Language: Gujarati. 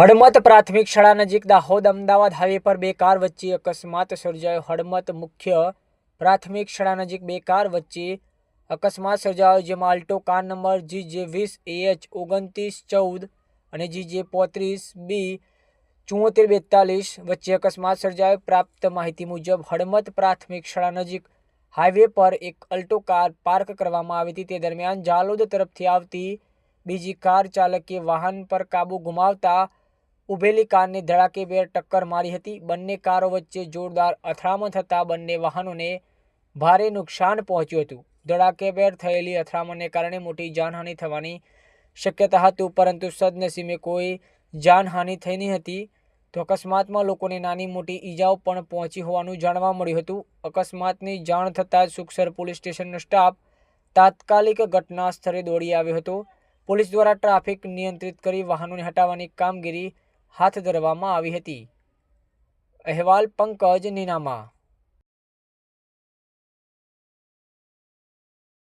હડમત પ્રાથમિક શાળા નજીક દાહોદ અમદાવાદ હાઈવે પર બે કાર વચ્ચે અકસ્માત સર્જાયો. હડમત મુખ્ય પ્રાથમિક શાળા નજીક બે કાર વચ્ચે અકસ્માત સર્જાયો, જેમાં આલ્ટો કાર નંબર જી જે વીસ એચ ઓગણત્રીસ, ચૌદ અને જી જે પોત્રીસ, બી ચુમ્મોતેર બેતાલીસ વચ્ચે અકસ્માત સર્જાયો. પ્રાપ્ત માહિતી મુજબ હડમત પ્રાથમિક શાળા નજીક હાઈવે પર એક અલ્ટો કાર પાર્ક કરવામાં આવી હતી. તે દરમિયાન જાલોદ તરફથી આવતી બીજી કાર ચાલકે વાહન પર કાબુ ગુમાવતા ઉભેલી કારને ધડાકેભેર ટક્કર મારી હતી. બંને કારો વચ્ચે જોરદાર અથડામણ થતાં બંને વાહનોને ભારે નુકસાન પહોંચ્યું હતું. ધડાકેભેર થયેલી અથડામણને કારણે મોટી જાનહાનિ થવાની શક્યતા હતું, પરંતુ સદનસીબે કોઈ જાનહાનિ થઈ નહીં હતી. તો અકસ્માતમાં લોકોને નાની મોટી ઈજાઓ પણ પહોંચી હોવાનું જાણવા મળ્યું હતું. અકસ્માતની જાણ થતાં જ સુખસર પોલીસ સ્ટેશનનો સ્ટાફ તાત્કાલિક ઘટના સ્થળે દોડી આવ્યો હતો. પોલીસ દ્વારા ટ્રાફિક નિયંત્રિત કરી વાહનોને હટાવવાની કામગીરી હાથ ધરવામાં આવી હતી. અહેવાલ પંકજ નીનામા